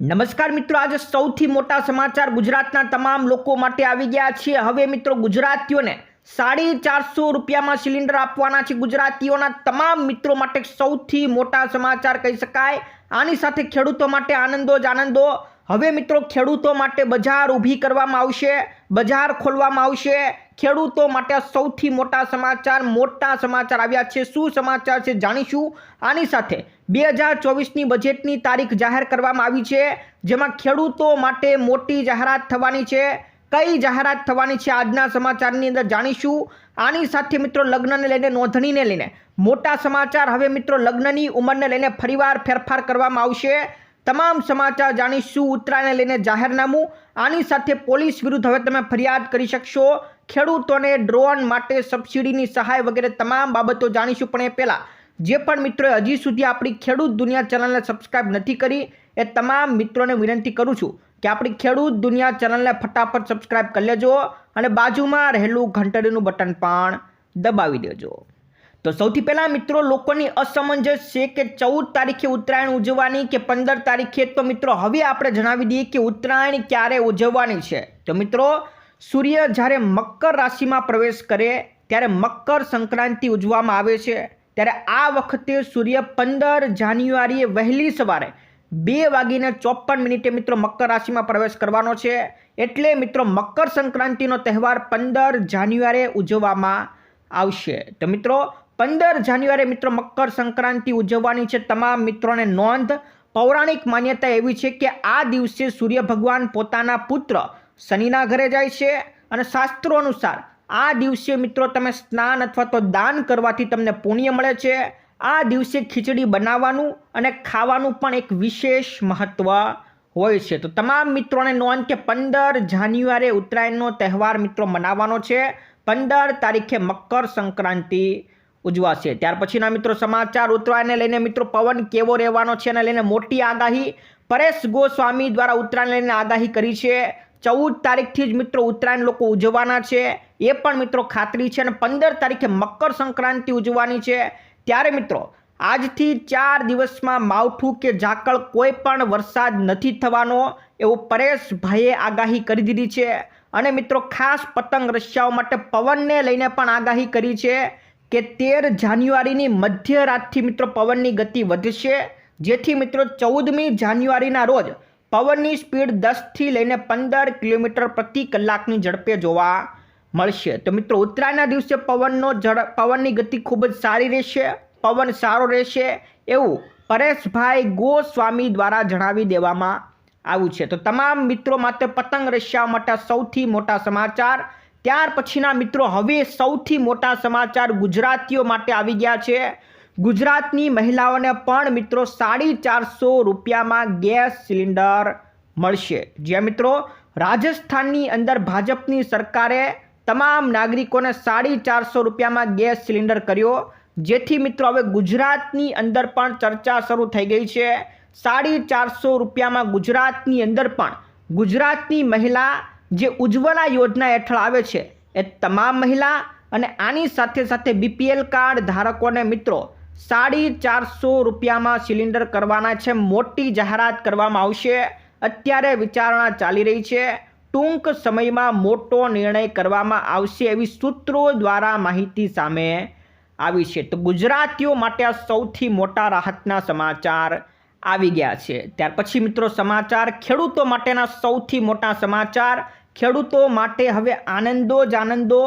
નમસ્કાર મિત્રો, આજે સૌથી મોટા સમાચાર ગુજરાતના તમામ લોકો માટે આવી ગયા છે હવે મિત્રો, ગુજરાતીઓને સાડી ચારસો રૂપિયામાં સિલિન્ડર આપવાના છે. ગુજરાતીઓના તમામ મિત્રો માટે સૌથી મોટા સમાચાર કહી શકાય. આની સાથે ખેડૂતો માટે આનંદો જ આનંદો. હવે મિત્રો ખેડૂતો માટે બજાર ઊભી કરવામાં આવશે, બજાર ખોલવામાં આવશે. ખેડૂતો માટે સૌથી મોટા સમાચાર મોટા સમાચાર આવ્યા છે. શું સમાચાર છે જાણીશું? આની સાથે બે હજાર ચોવીસની બજેટની તારીખ જાહેર કરવામાં આવી છે, જેમાં ખેડૂતો માટે મોટી જાહેરાત થવાની છે. કઈ જાહેરાત થવાની છે આજના સમાચારની અંદર જાણીશું. આની સાથે મિત્રો લગ્નને લઈને, નોંધણીને લઈને મોટા સમાચાર. હવે મિત્રો લગ્નની ઉંમરને લઈને ફરીવાર ફેરફાર કરવામાં આવશે. તમામ સમાચાર જાણીશું, ઉત્તરાયણને લઈને જાહેરનામું. આની સાથે પોલીસ વિરુદ્ધ હવે તમે ફરિયાદ કરી શકશો. ખેડૂતોને ડ્રોન માટે સબસિડીની સહાય વગેરે તમામ બાબતો જાણીશું. પણ એ પહેલાં, જે પણ મિત્રોએ હજી સુધી આપણી ખેડૂત દુનિયા ચેનલને સબસ્ક્રાઇબ નથી કરી, એ તમામ મિત્રોને વિનંતી કરું છું કે આપણી ખેડૂત દુનિયા ચેનલને ફટાફટ સબસ્ક્રાઇબ કરી લેજો અને બાજુમાં રહેલું ઘંટડીનું બટન પણ દબાવી દેજો. તો સૌથી પહેલાં મિત્રો, લોકોની અસમંજસ છે કે ચૌદ તારીખે ઉત્તરાયણ ઉજવવાની કે પંદર તારીખે, તો મિત્રો હવે આપણે જણાવી દઈએ કે ઉત્તરાયણ ક્યારે ઉજવવાની છે. તો મિત્રો, સૂર્ય જ્યારે મકર રાશિમાં પ્રવેશ કરે, ત્યારે મકર સંક્રાંતિ ઉજવવામાં આવે છે. ત્યારે આ વખતે સૂર્ય પંદર જાન્યુઆરીએ વહેલી સવારે બે વાગીને ચોપન મિનિટે મિત્રો મકર રાશિમાં પ્રવેશ કરવાનો છે. એટલે મિત્રો, મકર સંક્રાંતિનો તહેવાર પંદર જાન્યુઆરીએ ઉજવવામાં આવશે. તો મિત્રો પંદર જાન્યુઆરી મિત્રો મકર સંક્રાંતિ ઉજવવાની છે. તમામ મિત્રોને નોંધ, પૌરાણિક માન્યતા એવી છે કે આ દિવસે સૂર્ય ભગવાન પોતાના પુત્ર શનિના ઘરે જાય છે અને શાસ્ત્રો અનુસાર આ દિવસે મિત્રો તમે સ્નાન અથવા તો દાન કરવાથી તમને પુણ્ય મળે છે. આ દિવસે ખીચડી બનાવવાનું અને ખાવાનું પણ એક વિશેષ મહત્વ હોય છે. તો તમામ મિત્રોને નોંધ કે પંદર જાન્યુઆરી ઉત્તરાયણનો તહેવાર મિત્રો મનાવવાનો છે. પંદર તારીખે મકર સંક્રાંતિ ઉજવાશે. ત્યાર પછીના મિત્રો સમાચાર ઉત્તરાયણને લઈને મિત્રો પવન કેવો રહેવાનો છે એને લઈને મોટી આગાહી પરેશ ગોસ્વામી દ્વારા ઉત્તરાયણ લઈને આગાહી કરી છે. ચૌદ તારીખથી જ મિત્રો ઉત્તરાયણ લોકો ઉજવવાના છે. એ પણ મિત્રો ખાતરી છે અને પંદર તારીખે મકર સંક્રાંતિ ઉજવવાની છે. ત્યારે મિત્રો આજથી ચાર દિવસમાં માવઠું કે ઝાકળ કોઈ પણ વરસાદ નથી થવાનો એવું પરેશભાઈએ આગાહી કરી દીધી છે. અને મિત્રો ખાસ પતંગ રશિયાઓ માટે પવનને લઈને પણ આગાહી કરી છે. કે તેર જાન્યુઆરીની મધ્યરાતથી મિત્રો પવનની ગતિ વધશે. જેથી મિત્રો ચૌદમી જાન્યુઆરીના રોજ પવનની સ્પીડ દસથી લઈને પંદર કિલોમીટર પ્રતિ કલાકની ઝડપે જોવા મળશે. તો મિત્રો ઉત્તરાયણના દિવસે પવનનો ઝડપ પવનની ગતિ ખૂબ જ સારી રહેશે, પવન સારો રહેશે એવું પરેશભાઈ ગોસ્વામી દ્વારા જણાવી દેવામાં આવ્યું છે. તો તમામ મિત્રો માટે પતંગ રશિયા માટે સૌથી મોટા સમાચાર ત્યાર પછીના મિત્રો હવે સૌથી મોટા સમાચાર ગુજરાતીઓ માટે આવી ગયા છે. ગુજરાતની મહિલાઓને પણ મિત્રો સાડી ચારસો રૂપિયામાં ગેસ સિલિન્ડર મળશે. જ્યાં મિત્રો રાજસ્થાનની અંદર ભાજપની સરકારે તમામ નાગરિકોને સાડી ચારસો રૂપિયામાં ગેસ સિલિન્ડર કર્યો. જેથી મિત્રો હવે ગુજરાતની અંદર પણ ચર્ચા શરૂ થઈ ગઈ છે. સાડી ચારસો રૂપિયામાં ગુજરાતની અંદર પણ ગુજરાતની મહિલા જે ઉજ્જવલા યોજના હેઠળ આવે છે એ તમામ મહિલા અને આની સાથે સાથે બીપીએલ કાર્ડ ધારકોને મિત્રો સાડી ચારસો રૂપિયામાં સિલિન્ડર કરવાના છે, મોટી જાહેરાત કરવામાં આવશે. અત્યારે વિચારણા ચાલી રહી છે. ટૂંક સમયમાં મોટો નિર્ણય કરવામાં આવશે એવી સૂત્રો દ્વારા માહિતી સામે આવી છે. તો ગુજરાતીઓ માટે આ સૌથી મોટા રાહતના સમાચાર આવી ગયા છે. ત્યાર પછી મિત્રો સમાચાર, ખેડૂતો માટેના સૌથી મોટા સમાચાર ખેડૂતો માટે હવે આનંદો જ આનંદો.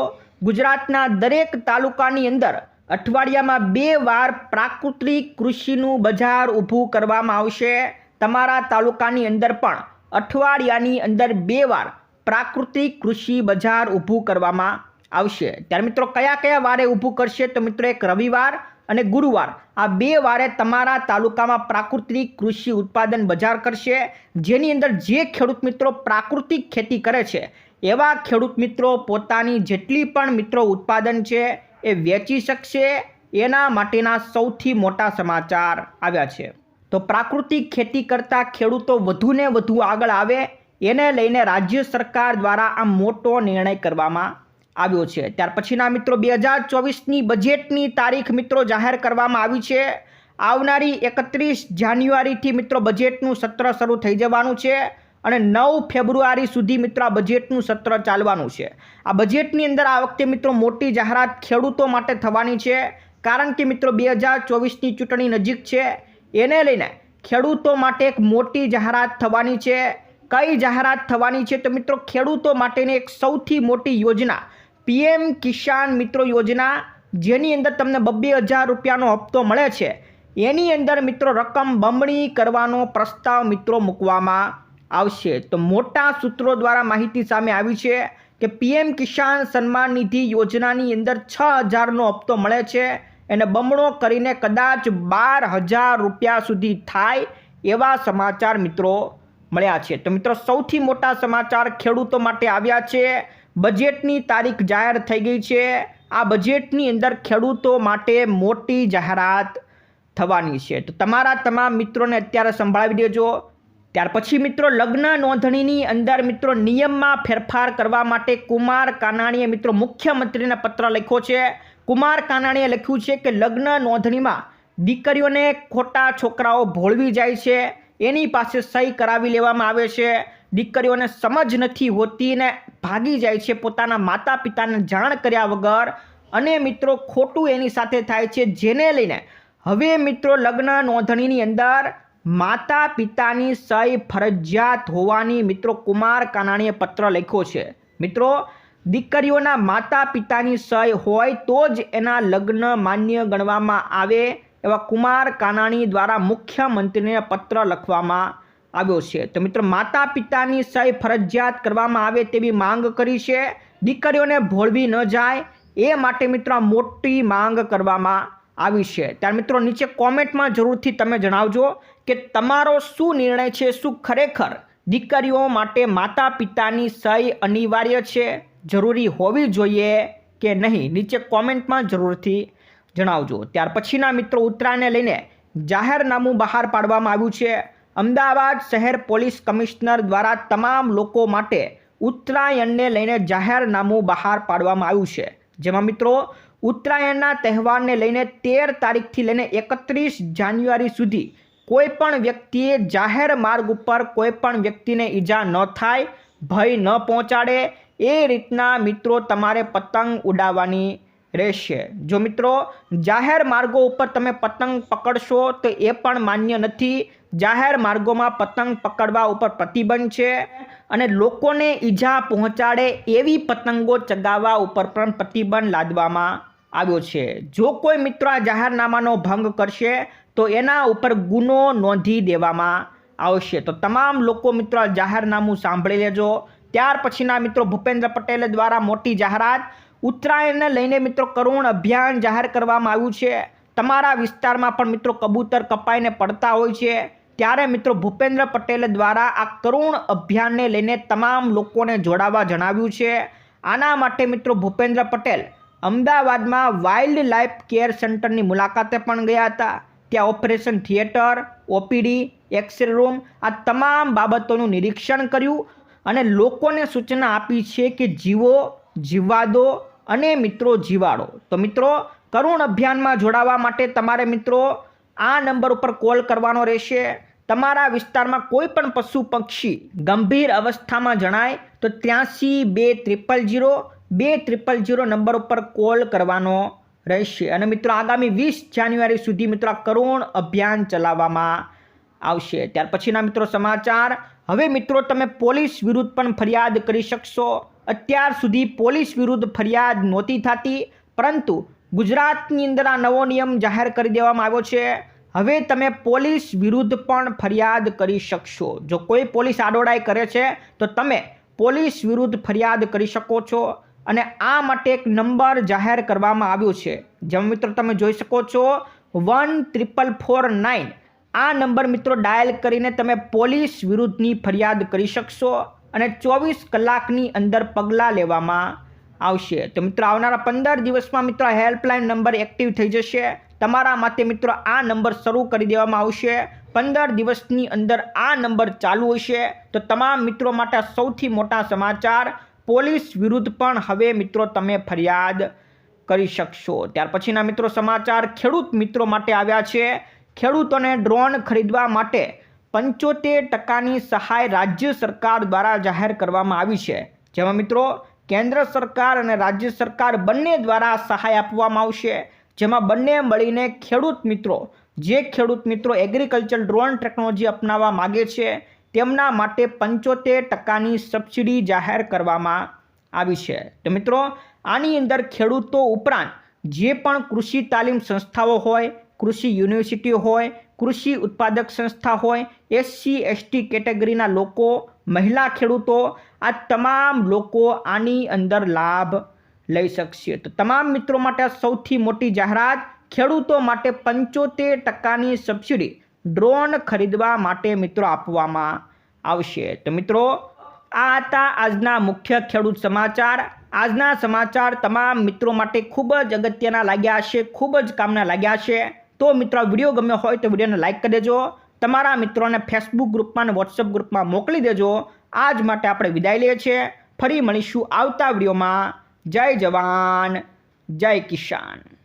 ગુજરાતના દરેક તાલુકાની અંદર અઠવાડિયામાં બે વાર પ્રાકૃતિક કૃષિનું બજાર ઊભું કરવામાં આવશે. તમારા તાલુકાની અંદર પણ અઠવાડિયાની અંદર બે વાર પ્રાકૃતિક કૃષિ બજાર ઊભું કરવામાં આવશે. ત્યારે મિત્રો કયા કયા વારે ઊભું કરશે તો મિત્રો એક રવિવાર અને ગુરુવાર. આ બે વારે તમારા તાલુકામાં પ્રાકૃતિક કૃષિ ઉત્પાદન બજાર કરશે, જેની અંદર જે ખેડૂત મિત્રો પ્રાકૃતિક ખેતી કરે છે, એવા ખેડૂત મિત્રો પોતાની જેટલી પણ મિત્રો ઉત્પાદન છે, એ વેચી શકશે. એના માટેના સૌથી મોટા સમાચાર આવ્યા છે. તો પ્રાકૃતિક ખેતી કરતા ખેડૂતો વધુને વધુ આગળ આવે, એને લઈને રાજ્ય સરકાર દ્વારા આ મોટો નિર્ણય કરવામાં આવ્યો છે. ત્યાર પછીના મિત્રો બે હજાર ચોવીસની બજેટની તારીખ મિત્રો જાહેર કરવામાં આવી છે. આવનારી એકત્રીસ જાન્યુઆરીથી મિત્રો બજેટનું સત્ર શરૂ થઈ જવાનું છે અને નવ ફેબ્રુઆરી સુધી મિત્રો આ બજેટનું સત્ર ચાલવાનું છે. આ બજેટની અંદર આ વખતે મિત્રો મોટી જાહેરાત ખેડૂતો માટે થવાની છે. કારણ કે મિત્રો બે હજાર ચોવીસની ચૂંટણી નજીક છે. એને લઈને ખેડૂતો માટે એક મોટી જાહેરાત થવાની છે. કઈ જાહેરાત થવાની છે તો મિત્રો ખેડૂતો માટેની એક સૌથી મોટી યોજના પીએમ કિસાન મિત્રો યોજના, જેની અંદર તમને બબ્બે હજાર રૂપિયાનો હપ્તો મળે છે. એની અંદર મિત્રો રકમ બમણી કરવાનો પ્રસ્તાવ મિત્રો મૂકવામાં આવશે. તો મોટા સૂત્રો દ્વારા માહિતી સામે આવી છે કે પીએમ કિસાન સન્માન નિધિ યોજનાની અંદર છ હજારનો હપ્તો મળે છે. એને બમણો કરીને કદાચ બાર હજાર રૂપિયા સુધી થાય એવા સમાચાર મિત્રો મળ્યા છે. તો મિત્રો સૌથી મોટા સમાચાર ખેડૂતો માટે આવ્યા છે. બજેટની તારીખ જાહેર થઈ ગઈ છે. આ બજેટની અંદર ખેડૂતો માટે મોટી જાહેરાત થવાની છે. તો તમારા તમામ મિત્રોને અત્યારે સંભળાવી દેજો. ત્યાર પછી મિત્રો, લગ્ન નોંધણીની અંદર મિત્રો નિયમમાં ફેરફાર કરવા માટે કુમાર કાનાણીએ મિત્રો મુખ્યમંત્રીને પત્ર લખ્યો છે. કુમાર કાનાણીએ લખ્યું છે કે લગ્ન નોંધણીમાં દીકરીઓને ખોટા છોકરાઓ ભોળવી જાય છે. એની પાસે સહી કરાવી લેવામાં આવે છે. દીકરીઓને સમજ નથી હોતી ને ભાગી જાય છે પોતાના માતા પિતાને જાણ કર્યા વગર. અને મિત્રો, ખોટું એની સાથે થાય છે જેને લઈને. હવે મિત્રો, લગ્ન નોંધણીની અંદર માતા પિતાની સહી ફરજિયાત હોવાની મિત્રો કુમાર કાનાણીએ પત્ર લખ્યો છે. મિત્રો, દીકરીઓના માતા પિતાની સહી હોય તો જ એના લગ્ન માન્ય ગણવામાં આવે એવા કુમાર કાનાણી દ્વારા મુખ્યમંત્રીને પત્ર લખવામાં આવ્યો છે. તો મિત્રો માતા પિતાની સહી ફરજિયાત કરવામાં આવે તેવી માંગ કરી છે. દીકરીઓને ભોળવી ન જાય, એ માટે મિત્રો મોટી માંગ કરવામાં આવી છે. ત્યારે મિત્રો, નીચે કોમેન્ટમાં જરૂરથી તમે જણાવજો કે તમારો શું નિર્ણય છે, શું ખરેખર દીકરીઓ માટે માતા પિતાની સહી અનિવાર્ય છે, જરૂરી હોવી જોઈએ કે નહીં? નીચે કોમેન્ટમાં જરૂરથી જણાવજો. ત્યાર પછીના મિત્રો, ઉત્તરાયણને લઈને જાહેરનામું બહાર પાડવામાં આવ્યું છે. અમદાવાદ શહેર પોલીસ કમિશનર દ્વારા તમામ લોકો માટે ઉત્તરાયણને લઈને જાહેરનામું બહાર પાડવામાં આવ્યું છે. જેમાં મિત્રો, ઉત્તરાયણના તહેવારને લઈને તેર તારીખથી લઈને એકત્રીસ જાન્યુઆરી સુધી કોઈ પણ વ્યક્તિએ જાહેર માર્ગ ઉપર કોઈ પણ વ્યક્તિને ઈજા ન થાય, ભય ન પહોંચાડે, એ રીતના મિત્રો તમારે પતંગ ઉડાવવાની રહેશે. જો મિત્રો, જાહેર માર્ગો ઉપર તમે પતંગ પકડશો તો એ પણ માન્ય નથી. જાહેર માર્ગોમાં પતંગ પકડવા ઉપર પ્રતિબંધ છે અને લોકોને ઈજા પહોંચાડે એવી પતંગો ચગાવવા ઉપર પણ પ્રતિબંધ લાદવામાં આવ્યો છે. જો કોઈ મિત્રો આ જાહેરનામાનો ભંગ કરશે, તો એના ઉપર ગુનો નોંધી દેવામાં આવશે. તો તમામ લોકો મિત્રો જાહેરનામું સાંભળી લેજો. ત્યાર પછીના મિત્રો, ભૂપેન્દ્ર પટેલ દ્વારા મોટી જાહેરાત. ઉત્તરાયણને લઈને મિત્રો કરુણ અભિયાન જાહેર કરવામાં આવ્યું છે. તમારા વિસ્તારમાં પણ મિત્રો કબૂતર કપાઈને પડતા હોય છે. ત્યારે મિત્રો ભૂપેન્દ્ર પટેલ દ્વારા આ કરુણ અભિયાનને લઈને તમામ લોકોને જોડાવા જણાવ્યું છે. આના માટે મિત્રો ભૂપેન્દ્ર પટેલ અમદાવાદમાં વાઇલ્ડ લાઈફ કેર સેન્ટરની મુલાકાતે પણ ગયા હતા. ત્યાં operation theatre, OPD, x ray room આ તમામ બાબતોનું નિરીક્ષણ કર્યું અને લોકોને સૂચના આપી છે કે જીવો જીવવા દો અને મિત્રો જીવાડો. તો મિત્રો, કરુણ અભિયાનમાં જોડાવા માટે તમારે મિત્રો આ નંબર ઉપર કોલ કરવાનો રહેશે. તમારા વિસ્તારમાં કોઈ પણ પશુ પક્ષી ગંભીર અવસ્થામાં જણાય તો ત્યાંસી બે ત્રિપલ જીરો, બે ત્રિપલ જીરો નંબર ઉપર કોલ કરવાનો રહેશે. અને મિત્રો, આગામી વીસ જાન્યુઆરી સુધી મિત્રો કરુણ અભિયાન ચલાવવામાં આવશે. ત્યાર પછીના મિત્રો સમાચાર. હવે મિત્રો, તમે પોલીસ વિરુદ્ધ પણ ફરિયાદ કરી શકશો. અત્યાર સુધી પોલીસ વિરુદ્ધ ફરિયાદ નહોતી થતી, પરંતુ ગુજરાતની અંદર આ નવો નિયમ જાહેર કરી દેવામાં આવ્યો છે. હવે તમે પોલીસ વિરુદ્ધ પણ ફરિયાદ કરી શકશો. જો કોઈ પોલીસ આડોડાઈ કરે છે, તો તમે પોલીસ વિરુદ્ધ ફરિયાદ કરી શકો છો. અને આ માટે એક નંબર જાહેર કરવામાં આવ્યો છે. જેમ મિત્રો તમે જોઈ શકો છો, વન ત્રિપલ ફોર નાઇન. આ નંબર મિત્રો ડાયલ કરીને તમે પોલીસ વિરુદ્ધની ફરિયાદ કરી શકશો અને ચોવીસ કલાકની અંદર પગલાં લેવામાં આવશે. તો મિત્રો આવનારા પંદર દિવસમાં મિત્રો હેલ્પલાઇન નંબર એક્ટિવ થઈ જશે. તમારા માટે મિત્રો આ નંબર શરૂ કરી દેવામાં આવશે. પંદર દિવસની અંદર આ નંબર ચાલુ હશે. તો તમામ મિત્રો માટે સૌથી મોટા સમાચાર, પોલીસ વિરુદ્ધ પણ હવે મિત્રો તમે ફરિયાદ કરી શકશો. ત્યાર પછીના મિત્રો સમાચાર, ખેડૂત મિત્રો માટે આવ્યા છે. ખેડૂતોને ડ્રોન ખરીદવા માટે પંચોતેર ટકાની સહાય રાજ્ય સરકાર દ્વારા જાહેર કરવામાં આવી છે. જેમાં મિત્રો, કેન્દ્ર સરકાર અને રાજ્ય સરકાર બંને દ્વારા સહાય આપવામાં આવશે. જેમાં બંને મળીને ખેડૂત મિત્રો, જે ખેડૂત મિત્રો એગ્રીકલ્ચર ડ્રોન ટેકનોલોજી અપનાવવા માગે છે, તેમના માટે પંચોતેર ટકાની સબસિડી જાહેર કરવામાં આવી છે. તો મિત્રો, આની અંદર ખેડૂતો ઉપરાંત જે પણ કૃષિ તાલીમ સંસ્થાઓ હોય, કૃષિ યુનિવર્સિટી હોય, કૃષિ ઉત્પાદક સંસ્થા હોય એસસી એસટી કેટેગરીના લોકો, મહિલા ખેડૂતો, આ તમામ લોકો આની અંદર લાભ લઈ શકશે. તો તમામ મિત્રો માટે આ સૌથી મોટી જાહેરાત, ખેડૂતો માટે પંચોતેર ટકાની સબસિડી ડ્રોન ખરીદવા માટે મિત્રો આપવામાં આવશે. તો મિત્રો, આ હતા આજના મુખ્ય ખેડૂત સમાચાર. આજના સમાચાર તમામ મિત્રો માટે ખૂબ જ અગત્યના લાગ્યા હશે, ખૂબ જ કામના લાગ્યા છે તો મિત્રો વીડિયો ગમ્યો હોય તો વિડીયોને લાઇક કરી દેજો. તમારા મિત્રોને ફેસબુક ગ્રુપમાં અને વોટ્સઅપ ગ્રુપમાં મોકલી દેજો. આજ માટે આપણે વિદાય લઈએ છીએ. ફરી મળીશું આવતા વિડીયોમાં. જય જવાન જય કિસાન.